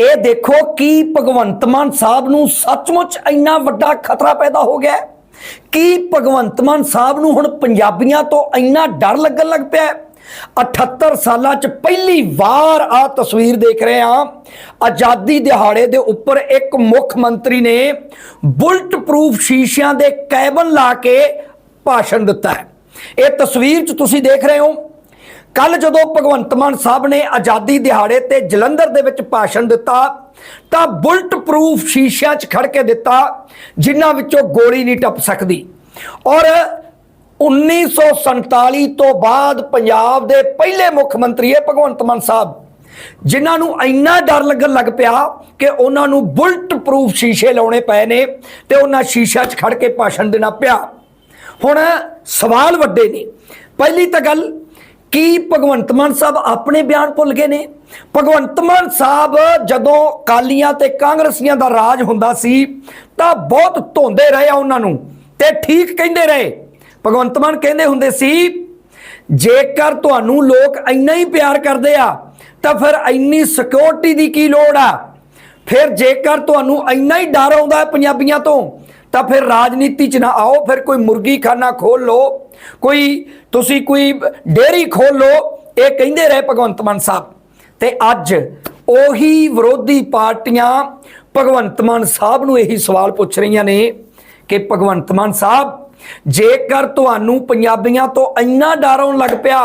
ਇਹ ਦੇਖੋ ਕੀ ਭਗਵੰਤ ਮਾਨ ਸਾਹਿਬ ਨੂੰ ਸੱਚਮੁੱਚ ਇੰਨਾ ਵੱਡਾ ਖਤਰਾ ਪੈਦਾ ਹੋ ਗਿਆ ਕੀ ਭਗਵੰਤ ਮਾਨ ਸਾਹਿਬ ਨੂੰ ਹੁਣ ਪੰਜਾਬੀਆਂ ਤੋਂ ਇੰਨਾ ਡਰ ਲੱਗਣ ਲੱਗ ਪਿਆ ਹੈ? 78 ਸਾਲਾਂ 'ਚ ਪਹਿਲੀ ਵਾਰ ਆ ਤਸਵੀਰ ਦੇਖ ਰਹੇ ਹਾਂ। ਆਜ਼ਾਦੀ ਦਿਹਾੜੇ ਦੇ ਉੱਪਰ ਇੱਕ ਮੁੱਖ ਮੰਤਰੀ ਨੇ ਬੁਲਟ ਪ੍ਰੂਫ ਸ਼ੀਸ਼ਿਆਂ ਦੇ ਕੈਬਨ ਲਾ ਕੇ ਭਾਸ਼ਣ ਦਿੱਤਾ ਹੈ। ਇਹ ਤਸਵੀਰ 'ਚ ਤੁਸੀਂ ਦੇਖ ਰਹੇ ਹੋ ਕੱਲ ਜਦੋਂ ਭਗਵੰਤ ਮਾਨ ਸਾਹਿਬ ਨੇ ਆਜ਼ਾਦੀ ਦਿਹਾੜੇ ਤੇ ਜਲੰਧਰ ਦੇ ਵਿੱਚ ਭਾਸ਼ਣ ਦਿੱਤਾ, ਤਾਂ ਬੁਲਟ ਪ੍ਰੂਫ ਸ਼ੀਸ਼ਿਆਂ 'ਚ ਖੜ ਕੇ ਦਿੱਤਾ, ਜਿਨ੍ਹਾਂ ਵਿੱਚੋਂ ਗੋਲੀ ਨਹੀਂ ਟੱਪ ਸਕਦੀ। ਔਰ 1947 ਤੋਂ ਬਾਅਦ ਪੰਜਾਬ ਦੇ ਪਹਿਲੇ ਮੁੱਖ ਮੰਤਰੀ ਹੈ ਭਗਵੰਤ ਮਾਨ ਸਾਹਿਬ, ਜਿਨ੍ਹਾਂ ਨੂੰ ਇੰਨਾ ਡਰ ਲੱਗਣ ਲੱਗ ਪਿਆ ਕਿ ਉਹਨਾਂ ਨੂੰ ਬੁਲਟ ਪ੍ਰੂਫ ਸ਼ੀਸ਼ੇ ਲਾਉਣੇ ਪਏ ਨੇ ਤੇ ਉਹਨਾਂ ਸ਼ੀਸ਼ਾ 'ਚ ਖੜ ਕੇ ਭਾਸ਼ਣ ਦੇਣਾ ਪਿਆ। ਹੁਣ ਸਵਾਲ ਵੱਡੇ ਨੇ। ਪਹਿਲੀ ਤਾਂ ਗੱਲ ਕੀ ਭਗਵੰਤ ਮਾਨ ਸਾਹਿਬ ਆਪਣੇ ਬਿਆਨ ਭੁੱਲ ਗਏ ਨੇ? ਭਗਵੰਤ ਮਾਨ ਸਾਹਿਬ ਜਦੋਂ ਕਾਲੀਆਂ ਤੇ ਕਾਂਗਰਸੀਆਂ ਦਾ ਰਾਜ ਹੁੰਦਾ ਸੀ, ਤਾਂ ਬਹੁਤ ਧੋਂਦੇ ਰਹੇ ਆ ਉਹਨਾਂ ਨੂੰ ਤੇ ਠੀਕ ਕਹਿੰਦੇ ਰਹੇ। ਭਗਵੰਤ ਮਾਨ ਕਹਿੰਦੇ ਹੁੰਦੇ ਸੀ, ਜੇਕਰ ਤੁਹਾਨੂੰ ਲੋਕ ਇੰਨਾ ਹੀ ਪਿਆਰ ਕਰਦੇ ਆ, ਤਾਂ ਫਿਰ ਇੰਨੀ ਸਿਕਿਉਰਿਟੀ ਦੀ ਕੀ ਲੋੜ ਆ? ਫਿਰ ਜੇਕਰ ਤੁਹਾਨੂੰ ਇੰਨਾ ਹੀ ਡਰ ਆਉਂਦਾ ਪੰਜਾਬੀਆਂ ਤੋਂ ਤਾਂ ਫਿਰ ਰਾਜਨੀਤੀ 'ਚ ਨਾ ਆਓ, ਫਿਰ ਕੋਈ ਮੁਰਗੀ ਖਾਨਾ ਖੋਲ ਲਓ, ਕੋਈ ਤੁਸੀਂ ਕੋਈ ਡੇਰੀ ਖੋਲ ਲਓ, ਇਹ ਕਹਿੰਦੇ ਰਹੇ ਭਗਵੰਤ ਮਾਨ ਸਾਹਿਬ। ਤੇ ਅੱਜ ਉਹੀ ਵਿਰੋਧੀ ਪਾਰਟੀਆਂ ਭਗਵੰਤ ਮਾਨ ਸਾਹਿਬ ਨੂੰ ਇਹੀ ਸਵਾਲ ਪੁੱਛ ਰਹੀਆਂ ਨੇ ਕਿ ਭਗਵੰਤ ਮਾਨ ਸਾਹਿਬ, ਜੇਕਰ ਤੁਹਾਨੂੰ ਪੰਜਾਬੀਆਂ ਤੋਂ ਇੰਨਾ ਡਰ ਆਉਣ ਲੱਗ ਪਿਆ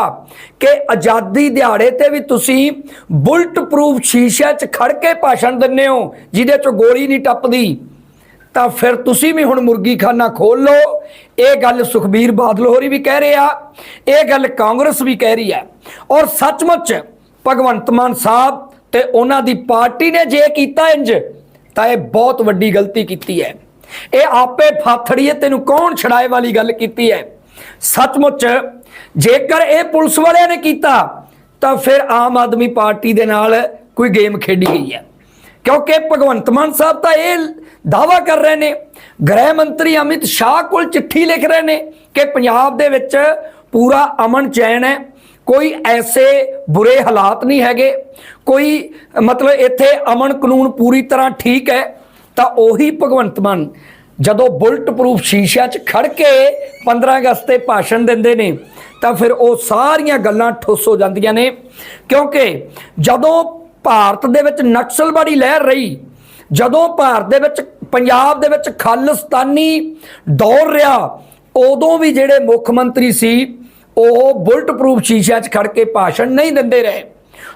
ਕਿ ਆਜ਼ਾਦੀ ਦਿਹਾੜੇ ਤੇ ਵੀ ਤੁਸੀਂ ਬੁਲਟ ਪ੍ਰੂਫ ਸ਼ੀਸ਼ੇ 'ਚ ਖੜ ਕੇ ਭਾਸ਼ਣ ਦਿੰਦੇ ਹੋ, ਜਿਹਦੇ 'ਚ ਗੋਲੀ ਨਹੀਂ ਟੱਪਦੀ ਤਾਂ ਫਿਰ ਤੁਸੀਂ ਵੀ ਹੁਣ ਮੁਰਗੀਖਾਨਾ ਖੋਲ ਲਓ। ਇਹ ਗੱਲ ਸੁਖਬੀਰ ਬਾਦਲ ਹੋਰੀ ਵੀ ਕਹਿ ਰਹੇ ਆ ਇਹ ਗੱਲ ਕਾਂਗਰਸ ਵੀ ਕਹਿ ਰਹੀ ਹੈ। ਔਰ ਸੱਚਮੁੱਚ ਭਗਵੰਤ ਮਾਨ ਸਾਹਿਬ ਤੇ ਉਹਨਾਂ ਦੀ ਪਾਰਟੀ ਨੇ ਜੇ ਕੀਤਾ ਇੰਜ, ਤਾਂ ਇਹ ਬਹੁਤ ਵੱਡੀ ਗਲਤੀ ਕੀਤੀ ਹੈ। ਇਹ ਆਪੇ ਫਾਥੜੀਏ ਤੈਨੂੰ ਕੌਣ ਛੜਾਏ ਵਾਲੀ ਗੱਲ ਕੀਤੀ ਹੈ। ਸੱਚਮੁੱਚ ਜੇਕਰ ਇਹ ਪੁਲਿਸ ਵਾਲਿਆਂ ਨੇ ਕੀਤਾ, ਤਾਂ ਫਿਰ ਆਮ ਆਦਮੀ ਪਾਰਟੀ ਦੇ ਨਾਲ ਕੋਈ ਗੇਮ ਖੇਡੀ ਗਈ ਹੈ। ਕਿਉਂਕਿ ਭਗਵੰਤ ਮਾਨ ਸਾਹਿਬ ਤਾਂ ਇਹ ਦਾਵਾ ਕਰ ਰਹੇ ਨੇ, ਗ੍ਰਹਿ ਮੰਤਰੀ ਅਮਿਤ ਸ਼ਾਹ ਕੋਲ ਚਿੱਠੀ ਲਿਖ ਰਹੇ ਨੇ ਕਿ ਪੰਜਾਬ ਦੇ ਵਿੱਚ ਪੂਰਾ ਅਮਨ ਚੈਨ ਹੈ, ਕੋਈ ਐਸੇ ਬੁਰੇ ਹਾਲਾਤ ਨਹੀਂ ਹੈਗੇ, ਕੋਈ ਮਤਲਬ ਇੱਥੇ ਅਮਨ ਕਾਨੂੰਨ ਪੂਰੀ ਤਰ੍ਹਾਂ ਠੀਕ ਹੈ, ਤਾਂ ਉਹੀ ਭਗਵੰਤ ਮਾਨ ਜਦੋਂ ਬੁਲਟ ਪ੍ਰੂਫ ਸ਼ੀਸ਼ਿਆਂ 'ਚ ਖੜ ਕੇ 15 ਅਗਸਤ ਤੇ ਭਾਸ਼ਣ ਦਿੰਦੇ ਨੇ, ਤਾਂ ਫਿਰ ਉਹ ਸਾਰੀਆਂ ਗੱਲਾਂ ਠੁੱਸ ਹੋ ਜਾਂਦੀਆਂ ਨੇ, ਕਿਉਂਕਿ ਜਦੋਂ ਭਾਰਤ ਦੇ ਵਿੱਚ ਨਕਸਲਵਾੜੀ ਲਹਿਰ ਰਹੀ। ਜਦੋਂ ਭਾਰਤ ਦੇ ਵਿੱਚ, ਪੰਜਾਬ ਦੇ ਵਿੱਚ ਖਾਲਿਸਤਾਨੀ ਦੌਰ ਰਿਹਾ, ਉਦੋਂ ਵੀ ਜਿਹੜੇ ਮੁੱਖ ਮੰਤਰੀ ਸੀ, ਉਹ ਬੁਲਟ ਪ੍ਰੂਫ ਸ਼ੀਸ਼ਿਆਂ 'ਚ ਖੜ ਕੇ ਭਾਸ਼ਣ ਨਹੀਂ ਦਿੰਦੇ ਰਹੇ।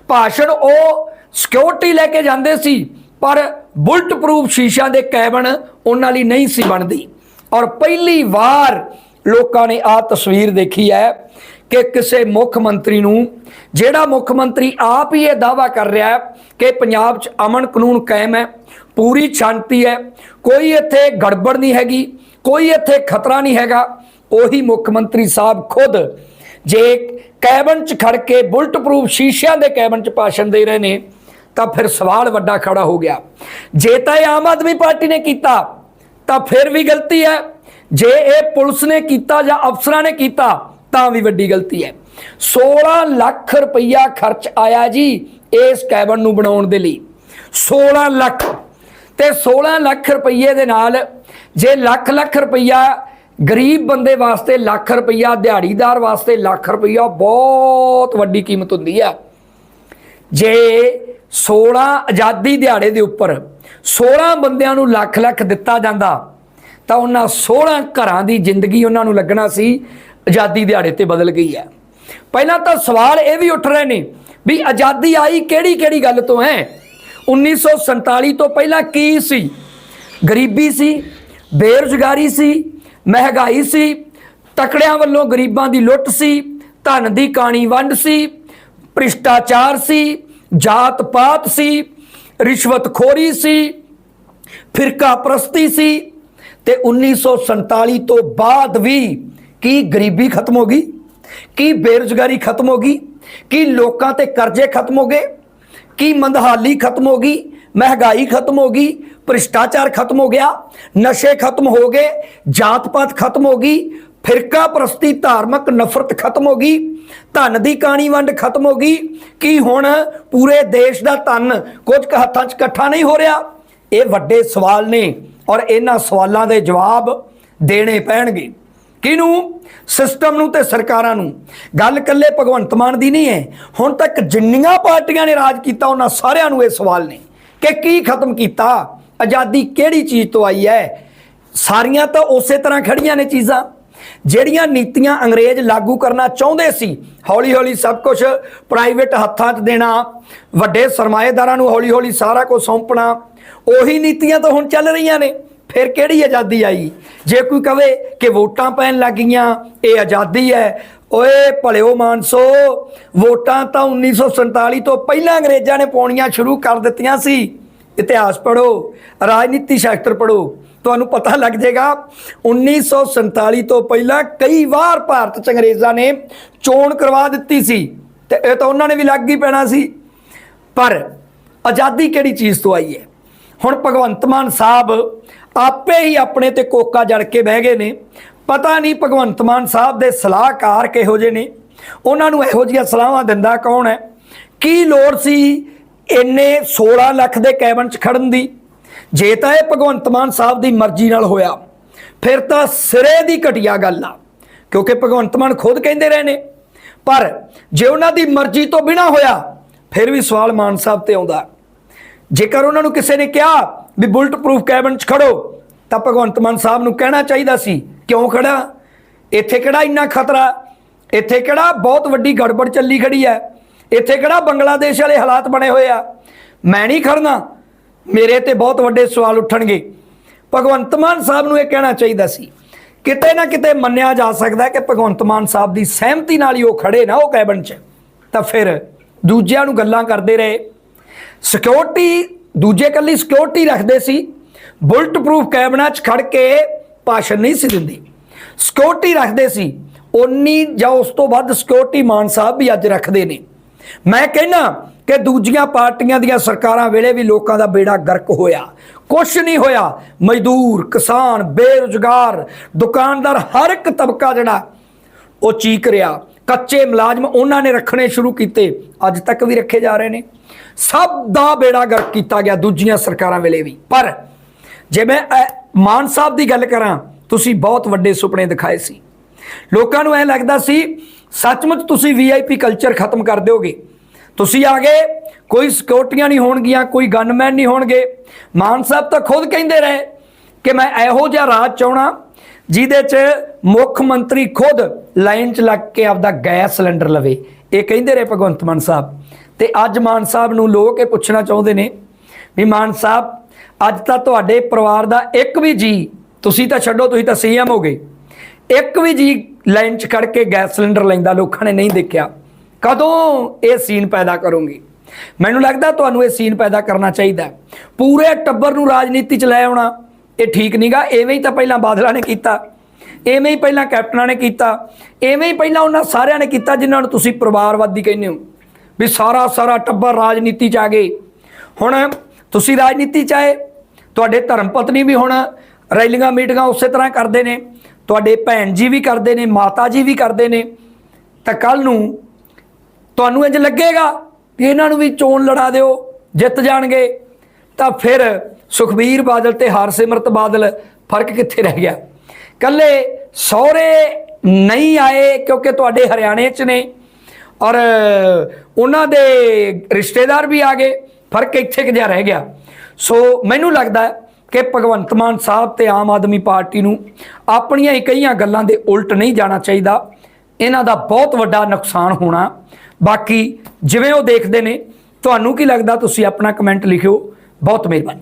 ਭਾਸ਼ਣ ਉਹ ਸਿਕਿਉਰਿਟੀ ਲੈ ਕੇ ਜਾਂਦੇ ਸੀ, ਪਰ ਬੁਲਟ ਪ੍ਰੂਫ ਸ਼ੀਸ਼ਿਆਂ ਦੇ ਕੈਬਨ ਉਹਨਾਂ ਲਈ ਨਹੀਂ ਸੀ ਬਣਦੀ। ਔਰ ਪਹਿਲੀ ਵਾਰ ਲੋਕਾਂ ਨੇ ਆ ਤਸਵੀਰ ਦੇਖੀ ਹੈ ਕਿ ਕਿਸੇ ਮੁੱਖ ਮੰਤਰੀ ਨੂੰ, ਜਿਹੜਾ ਮੁੱਖ ਮੰਤਰੀ ਆਪ ਹੀ ਇਹ ਦਾਵਾ ਕਰ ਰਿਹਾ ਹੈ ਕਿ ਪੰਜਾਬ 'ਚ ਅਮਨ ਕਾਨੂੰਨ ਕਾਇਮ ਹੈ, ਪੂਰੀ ਸ਼ਾਂਤੀ ਹੈ, ਕੋਈ ਇੱਥੇ ਗੜਬੜ ਨਹੀਂ ਹੈਗੀ, ਕੋਈ ਇੱਥੇ ਖਤਰਾ ਨਹੀਂ ਹੈਗਾ, ਉਹੀ ਮੁੱਖ ਮੰਤਰੀ ਸਾਹਿਬ ਖੁਦ ਜੇ ਕੈਬਨ 'ਚ ਖੜ ਕੇ ਬੁਲਟ ਪ੍ਰੂਫ ਸ਼ੀਸ਼ਿਆਂ ਦੇ ਕੈਬਨ 'ਚ ਭਾਸ਼ਣ ਦੇ ਰਹੇ ਨੇ, ਤਾਂ ਫਿਰ ਸਵਾਲ ਵੱਡਾ ਖੜਾ ਹੋ ਗਿਆ। ਜੇ ਤਾਂ ਇਹ ਆਮ ਆਦਮੀ ਪਾਰਟੀ ਨੇ ਕੀਤਾ, ਤਾਂ ਫਿਰ ਵੀ ਗਲਤੀ ਹੈ। ਜੇ ਇਹ ਪੁਲਿਸ ਨੇ ਕੀਤਾ ਜਾਂ ਅਫਸਰਾਂ ਨੇ ਕੀਤਾ ਤਾਂ ਵੀ ਵੱਡੀ ਗਲਤੀ ਹੈ। 16 ਲੱਖ ਰੁਪਈਆ ਖਰਚ ਆਇਆ ਜੀ ਇਸ ਕੈਬਨ ਨੂੰ ਬਣਾਉਣ ਦੇ ਲਈ। 16 ਲੱਖ। ਤੇ 16 ਲੱਖ ਰੁਪਈਏ ਦੇ ਨਾਲ ਜੇ ਲੱਖ ਲੱਖ ਰੁਪਈਆ ਗਰੀਬ ਬੰਦੇ ਵਾਸਤੇ ਲੱਖ ਰੁਪਈਆ, ਦਿਹਾੜੀਦਾਰ ਵਾਸਤੇ ਲੱਖ ਰੁਪਈਆ ਬਹੁਤ ਵੱਡੀ ਕੀਮਤ ਹੁੰਦੀ ਆ ਜੇ 16 ਆਜ਼ਾਦੀ ਦਿਹਾੜੇ ਦੇ ਉੱਪਰ 16 ਬੰਦਿਆਂ ਨੂੰ ਲੱਖ ਲੱਖ ਦਿੱਤਾ ਜਾਂਦਾ ਤਾਂ ਉਹਨਾਂ 16 ਘਰਾਂ ਦੀ ਜ਼ਿੰਦਗੀ ਉਹਨਾਂ ਨੂੰ ਲੱਗਣਾ ਸੀ। ਆਜ਼ਾਦੀ ਦਿਹਾੜੇ ਤੇ ਬਦਲ ਗਈ ਹੈ। ਪਹਿਲਾਂ ਤਾਂ ਸਵਾਲ ਇਹ ਵੀ ਉੱਠ ਰਹੇ ਨੇ ਵੀ ਆਜ਼ਾਦੀ ਆਈ ਕਿਹੜੀ ਕਿਹੜੀ ਗੱਲ ਤੋਂ ਹੈ? 1947 ਤੋਂ ਪਹਿਲਾਂ ਕੀ ਸੀ? ਗਰੀਬੀ ਸੀ, ਬੇਰੁਜ਼ਗਾਰੀ ਸੀ, ਮਹਿੰਗਾਈ ਸੀ, ਤਕੜਿਆਂ ਵੱਲੋਂ ਗਰੀਬਾਂ ਦੀ ਲੁੱਟ ਸੀ, ਧਨ ਦੀ ਕਾਣੀ ਵੰਡ ਸੀ, ਭ੍ਰਿਸ਼ਟਾਚਾਰ ਸੀ ਜਾਤ ਪਾਤ ਸੀ, ਰਿਸ਼ਵਤਖੋਰੀ ਸੀ ਫਿਰਕਾ ਪ੍ਰਸਤੀ ਸੀ ਤੇ 1947 ਤੋਂ ਬਾਅਦ ਵੀ ਕੀ ਗਰੀਬੀ ਖਤਮ ਹੋ ਗਈ ਕੀ ਬੇਰੁਜ਼ਗਾਰੀ ਖਤਮ ਹੋ ਗਈ ਕੀ ਲੋਕਾਂ ਤੇ ਕਰਜ਼ੇ ਖਤਮ ਹੋ ਗਏ ਕੀ ਮੰਦਹਾਲੀ ਖਤਮ ਹੋ ਗਈ ਮਹਿੰਗਾਈ ਖਤਮ ਹੋ ਗਈ ਭ੍ਰਿਸ਼ਟਾਚਾਰ ਖਤਮ ਹੋ ਗਿਆ ਨਸ਼ੇ ਖਤਮ ਹੋ ਗਏ ਜਾਤ ਪਾਤ ਖਤਮ ਹੋ ਗਈ ਫਿਰਕਾ ਪ੍ਰਸਤੀ ਧਾਰਮਿਕ ਨਫ਼ਰਤ ਖਤਮ ਹੋ ਗਈ ਧਨ ਦੀ ਕਾਣੀ ਵੰਡ ਖਤਮ ਹੋ ਗਈ ਕੀ ਹੁਣ ਪੂਰੇ ਦੇਸ਼ ਦਾ ਧਨ ਕੁਝ ਕੁ ਹੱਥਾਂ 'ਚ ਇਕੱਠਾ ਨਹੀਂ ਹੋ ਰਿਹਾ ਇਹ ਵੱਡੇ ਸਵਾਲ ਨੇ ਔਰ ਇਹਨਾਂ ਸਵਾਲਾਂ ਦੇ ਜਵਾਬ ਦੇਣੇ ਪੈਣਗੇ ਕਿਹਨੂੰ? ਸਿਸਟਮ ਨੂੰ ਤੇ ਸਰਕਾਰਾਂ ਨੂੰ। ਗੱਲ ਇਕੱਲੇ ਭਗਵੰਤ ਮਾਨ ਦੀ ਨਹੀਂ ਹੈ। ਹੁਣ ਤੱਕ ਜਿੰਨੀਆਂ ਪਾਰਟੀਆਂ ਨੇ ਰਾਜ ਕੀਤਾ, ਉਹਨਾਂ ਸਾਰਿਆਂ ਨੂੰ ਇਹ ਸਵਾਲ ਨੇ ਕਿ ਕੀ ਖਤਮ ਕੀਤਾ? ਆਜ਼ਾਦੀ ਕਿਹੜੀ ਚੀਜ਼ ਤੋਂ ਆਈ ਹੈ? ਸਾਰੀਆਂ ਤਾਂ ਉਸੇ ਤਰ੍ਹਾਂ ਖੜੀਆਂ ਨੇ ਚੀਜ਼ਾਂ। ਜਿਹੜੀਆਂ ਨੀਤੀਆਂ ਅੰਗਰੇਜ਼ ਲਾਗੂ ਕਰਨਾ ਚਾਹੁੰਦੇ ਸੀ ਹੌਲੀ ਹੌਲੀ ਸਭ ਕੁਝ ਪ੍ਰਾਈਵੇਟ ਹੱਥਾਂ 'ਚ ਦੇਣਾ, ਵੱਡੇ ਸਰਮਾਏਦਾਰਾਂ ਨੂੰ ਹੌਲੀ ਹੌਲੀ ਸਾਰਾ ਕੁਝ ਸੌਂਪਣਾ, ਉਹੀ ਨੀਤੀਆਂ ਤਾਂ ਹੁਣ ਚੱਲ ਰਹੀਆਂ ਨੇ। ਫਿਰ ਕਿਹੜੀ ਆਜ਼ਾਦੀ ਆਈ? ਜੇ ਕੋਈ ਕਵੇ ਕਿ ਵੋਟਾਂ ਪੈਣ ਲੱਗ ਗਈਆਂ, ਇਹ ਆਜ਼ਾਦੀ ਹੈ। ਓਏ ਭਲਿਓ ਮਾਨਸੋ, ਵੋਟਾਂ ਤਾਂ 1947 ਤੋਂ ਪਹਿਲਾਂ ਅੰਗਰੇਜ਼ਾਂ ਨੇ ਪਾਉਣੀਆਂ ਸ਼ੁਰੂ ਕਰ ਦਿੱਤੀਆਂ ਸੀ। ਇਤਿਹਾਸ ਪੜੋ ਰਾਜਨੀਤੀ ਸ਼ਾਸਤਰ ਪੜੋ ਤੁਹਾਨੂੰ ਪਤਾ ਲੱਗ ਜਾਏਗਾ 1947 ਤੋਂ ਪਹਿਲਾਂ ਕਈ ਵਾਰ ਭਾਰਤ ਚ ਅੰਗਰੇਜ਼ਾਂ ਨੇ ਚੋਣ ਕਰਵਾ ਦਿੱਤੀ ਸੀ ਤੇ ਇਹ ਤਾਂ ਉਹਨਾਂ ਨੇ ਵੀ ਲੱਗ ਹੀ ਪੈਣਾ ਸੀ। ਪਰ ਆਜ਼ਾਦੀ ਕਿਹੜੀ ਚੀਜ਼ ਤੋਂ ਆਈ ਹੈ? ਹੁਣ ਭਗਵੰਤ ਮਾਨ ਸਾਹਿਬ ਆਪੇ ਹੀ ਆਪਣੇ ਤੇ ਕੋਕਾ ਜੜ ਕੇ ਬਹਿ ਗਏ ਨੇ। ਪਤਾ ਨਹੀਂ ਭਗਵੰਤ ਮਾਨ ਸਾਹਿਬ ਦੇ ਸਲਾਹਕਾਰ ਕਿਹੋ ਜਿਹੇ ਨੇ। ਉਹਨਾਂ ਨੂੰ ਇਹੋ ਜਿਹੀਆਂ ਸਲਾਹਾਂ ਦਿੰਦਾ ਕੌਣ ਹੈ? ਕੀ ਲੋੜ ਸੀ ਇੰਨੇ 16 ਲੱਖ ਦੇ ਕੈਬਨ 'ਚ ਖੜਨ ਦੀ? ਜੇ ਤਾਂ ਇਹ ਭਗਵੰਤ ਮਾਨ ਸਾਹਿਬ ਦੀ ਮਰਜ਼ੀ ਨਾਲ ਹੋਇਆ, ਫਿਰ ਤਾਂ ਸਿਰੇ ਦੀ ਘਟੀਆ ਗੱਲ ਆ, ਕਿਉਂਕਿ ਭਗਵੰਤ ਮਾਨ ਖੁਦ ਕਹਿੰਦੇ ਰਹੇ ਨੇ। ਪਰ ਜੇ ਉਹਨਾਂ ਦੀ ਮਰਜ਼ੀ ਤੋਂ ਬਿਨਾ ਹੋਇਆ, ਫਿਰ ਵੀ ਸਵਾਲ ਮਾਨ ਸਾਹਿਬ ਤੇ ਆਉਂਦਾ। ਜੇਕਰ ਉਹਨਾਂ ਨੂੰ ਕਿਸੇ ਨੇ ਕਿਹਾ ਵੀ ਬੁਲਟ ਪ੍ਰੂਫ ਕੈਬਨ 'ਚ ਖੜੋ। ਤਾਂ ਭਗਵੰਤ ਮਾਨ ਸਾਹਿਬ ਨੂੰ ਕਹਿਣਾ ਚਾਹੀਦਾ ਸੀ, ਕਿਉਂ ਖੜਾ? ਇੱਥੇ ਕਿਹੜਾ ਇੰਨਾ ਖਤਰਾ? ਇੱਥੇ ਕਿਹੜਾ ਬਹੁਤ ਵੱਡੀ ਗੜਬੜ ਚੱਲੀ ਖੜੀ ਹੈ? ਇੱਥੇ ਕਿਹੜਾ ਬੰਗਲਾਦੇਸ਼ ਵਾਲੇ ਹਾਲਾਤ ਬਣੇ ਹੋਏ ਆ? ਮੈਂ ਨਹੀਂ ਖੜਨਾ। ਮੇਰੇ ਤੇ ਬਹੁਤ ਵੱਡੇ ਸਵਾਲ ਉੱਠਣਗੇ। ਭਗਵੰਤ ਮਾਨ ਸਾਹਿਬ ਨੂੰ ਇਹ ਕਹਿਣਾ ਚਾਹੀਦਾ ਸੀ, ਕਿਤੇ ਨਾ ਕਿਤੇ ਮੰਨਿਆ ਜਾ ਸਕਦਾ ਕਿ ਭਗਵੰਤ ਮਾਨ ਸਾਹਿਬ ਦੀ ਸਹਿਮਤੀ ਨਾਲ ਹੀ ਉਹ ਖੜੇ ਨਾ ਉਹ ਕੈਬਨ 'ਚ। ਤਾਂ ਫਿਰ ਦੂਜਿਆਂ ਨੂੰ ਗੱਲਾਂ ਕਰਦੇ ਰਹੇ। ਸਿਕਿਉਰਿਟੀ ਦੂਜੇ ਕੱਲੀ ਸਿਕਿਉਰਿਟੀ ਰੱਖਦੇ ਸੀ। ਬੁਲਟ ਪ੍ਰੂਫ ਕੈਬਨਾਂ 'ਚ ਖੜ ਕੇ ਭਾਸ਼ਣ ਨਹੀਂ ਸੀ ਦਿੰਦੀ। ਸਿਕਿਉਰਿਟੀ ਰੱਖਦੇ ਸੀ। ਉਨੀ ਜਾਂ ਉਸ ਤੋਂ ਵੱਧ ਸਿਕਿਉਰਿਟੀ ਮਾਨ ਸਾਹਿਬ ਵੀ ਅੱਜ ਰੱਖਦੇ ਨੇ। ਮੈਂ ਕਹਿੰਨਾ ਕਿ ਦੂਜੀਆਂ ਪਾਰਟੀਆਂ ਦੀਆਂ ਸਰਕਾਰਾਂ ਵੇਲੇ ਵੀ ਲੋਕਾਂ ਦਾ ਬੇੜਾ ਗਰਕ ਹੋਇਆ। ਕੁਛ ਨਹੀਂ ਹੋਇਆ। ਮਜ਼ਦੂਰ, ਕਿਸਾਨ, ਬੇਰੁਜ਼ਗਾਰ, ਦੁਕਾਨਦਾਰ, ਹਰ ਇੱਕ ਤਬਕਾ ਜਿਹੜਾ ਉਹ ਚੀਕ ਰਿਹਾ। ਕੱਚੇ ਮੁਲਾਜ਼ਮ ਉਹਨਾਂ ਨੇ ਰੱਖਣੇ ਸ਼ੁਰੂ ਕੀਤੇ। ਅੱਜ ਤੱਕ ਵੀ ਰੱਖੇ ਜਾ ਰਹੇ ਨੇ। ਸਭ ਦਾ ਬੇੜਾ ਗਰਕ ਕੀਤਾ ਗਿਆ ਦੂਜੀਆਂ ਸਰਕਾਰਾਂ ਵੇਲੇ ਵੀ। ਪਰ ਜੇ ਮੈਂ ਮਾਨ ਸਾਹਿਬ ਦੀ ਗੱਲ ਕਰਾਂ, ਤੁਸੀਂ ਬਹੁਤ ਵੱਡੇ ਸੁਪਨੇ ਦਿਖਾਏ ਸੀ। ਲੋਕਾਂ ਨੂੰ ਐ ਲੱਗਦਾ ਸੀ, ਸੱਚਮੁੱਚ ਤੁਸੀਂ ਵੀਆਈਪੀ ਕਲਚਰ ਖਤਮ ਕਰ ਦਿਓਗੇ। ਤੁਸੀਂ ਆ ਗਏ ਕੋਈ ਸਿਕਿਉਰਟੀਆਂ ਨਹੀਂ ਹੋਣਗੀਆਂ, ਕੋਈ ਗਨਮੈਨ ਨਹੀਂ ਹੋਣਗੇ। ਮਾਨ ਸਾਹਿਬ ਤਾਂ ਖੁਦ ਕਹਿੰਦੇ ਰਹੇ ਕਿ ਮੈਂ ਇਹੋ ਜਿਹਾ ਰਾਜ ਚਾਹਣਾ ਜਿਹਦੇ 'ਚ ਮੁੱਖ ਮੰਤਰੀ ਖੁਦ ਲਾਈਨ 'ਚ ਲੱਗ ਕੇ ਆਪਦਾ ਗੈਸ ਸਿਲੰਡਰ ਲਵੇ। ਇਹ ਕਹਿੰਦੇ ਰਹੇ ਭਗਵੰਤ ਮਾਨ ਸਾਹਿਬ। ਤੇ ਅੱਜ ਮਾਨ ਸਾਹਿਬ ਨੂੰ ਲੋਕ ਇਹ ਪੁੱਛਣਾ ਚਾਹੁੰਦੇ ਨੇ ਵੀ ਮਾਨ ਸਾਹਿਬ, ਅੱਜ ਤਾਂ ਤੁਹਾਡੇ ਪਰਿਵਾਰ ਦਾ ਇੱਕ ਵੀ ਜੀ ਤੁਸੀਂ ਤਾਂ ਛੱਡੋ, ਤੁਸੀਂ ਤਾਂ ਸੀਐਮ ਹੋ ਗਏ। ਇੱਕ ਵੀ ਜੀ ਲਾਈਨ 'ਚ ਖੜ ਕੇ ਗੈਸ ਸਿਲੰਡਰ ਲੈਂਦਾ, ਲੋਕਾਂ ਨੇ ਨਹੀਂ ਦੇਖਿਆ। ਕਦੋਂ ਇਹ ਸੀਨ ਪੈਦਾ ਕਰੋਗੇ? ਮੈਨੂੰ ਲੱਗਦਾ ਤੁਹਾਨੂੰ ਇਹ ਸੀਨ ਪੈਦਾ ਕਰਨਾ ਚਾਹੀਦਾ। ਪੂਰੇ ਟੱਬਰ ਨੂੰ ਰਾਜਨੀਤੀ 'ਚ ਲੈ ਆਉਣਾ। ਇਹ ਠੀਕ ਨਹੀਂਗਾ ਐਵੇਂ ਹੀ ਤਾਂ ਪਹਿਲਾਂ ਬਾਦਲਾਂ ਨੇ ਕੀਤਾ, ਐਵੇਂ ਹੀ ਪਹਿਲਾਂ ਕੈਪਟਨਾਂ ਨੇ ਕੀਤਾ, ਐਵੇਂ ਹੀ ਪਹਿਲਾਂ ਉਹਨਾਂ ਸਾਰਿਆਂ ਨੇ ਕੀਤਾ ਜਿਨ੍ਹਾਂ ਨੂੰ ਤੁਸੀਂ ਪਰਿਵਾਰਵਾਦੀ ਕਹਿੰਦੇ ਹੋ, ਵੀ ਸਾਰਾ ਸਾਰਾ ਟੱਬਰ ਰਾਜਨੀਤੀ 'ਚ ਆ ਗਏ। ਹੁਣ ਤੁਸੀਂ ਰਾਜਨੀਤੀ 'ਚ ਆਏ, ਤੁਹਾਡੇ ਧਰਮ ਪਤਨੀ ਵੀ ਹੁਣ ਰੈਲੀਆਂ ਮੀਟਿੰਗਾਂ ਉਸੇ ਤਰ੍ਹਾਂ ਕਰਦੇ ਨੇ, ਤੁਹਾਡੇ ਭੈਣ ਜੀ ਵੀ ਕਰਦੇ ਨੇ, ਮਾਤਾ ਜੀ ਵੀ ਕਰਦੇ ਨੇ, ਤਾਂ ਕੱਲ ਨੂੰ ਤੁਹਾਨੂੰ ਇੰਜ ਲੱਗੇਗਾ ਕਿ ਇਹਨਾਂ ਨੂੰ ਵੀ ਚੋਣ ਲੜਾ ਦਿਓ, ਜਿੱਤ ਜਾਣਗੇ। ਤਾਂ ਫਿਰ ਸੁਖਬੀਰ ਬਾਦਲ ਤੇ ਹਰਸਿਮਰਤ ਬਾਦਲ ਫ਼ਰਕ ਕਿੱਥੇ ਰਹਿ ਗਿਆ? ਕੱਲੇ ਸਹੁਰੇ ਨਹੀਂ ਆਏ ਕਿਉਂਕਿ ਤੁਹਾਡੇ ਹਰਿਆਣੇ 'ਚ ਨੇ ਔਰ ਉਹਨਾਂ ਦੇ ਰਿਸ਼ਤੇਦਾਰ ਵੀ ਆ ਗਏ, ਫ਼ਰਕ ਇੱਥੇ ਕਿ ਜਿਹਾ ਰਹਿ ਗਿਆ। ਸੋ ਮੈਨੂੰ ਲੱਗਦਾ ਕਿ ਭਗਵੰਤ ਮਾਨ ਸਾਹਿਬ ਤੇ ਆਮ ਆਦਮੀ ਪਾਰਟੀ ਨੂੰ ਆਪਣੀਆਂ ਹੀ ਕਈਆਂ ਗੱਲਾਂ ਦੇ ਉਲਟ ਨਹੀਂ ਜਾਣਾ ਚਾਹੀਦਾ। ਇਹਨਾਂ ਦਾ ਬਹੁਤ ਵੱਡਾ ਨੁਕਸਾਨ ਹੋਣਾ। ਬਾਕੀ ਜਿਵੇਂ ਉਹ ਦੇਖਦੇ ਨੇ, ਤੁਹਾਨੂੰ ਕੀ ਲੱਗਦਾ? ਤੁਸੀਂ ਆਪਣਾ ਕਮੈਂਟ ਲਿਖਿਓ। ਬਹੁਤ ਮਿਹਰਬਾਨੀ।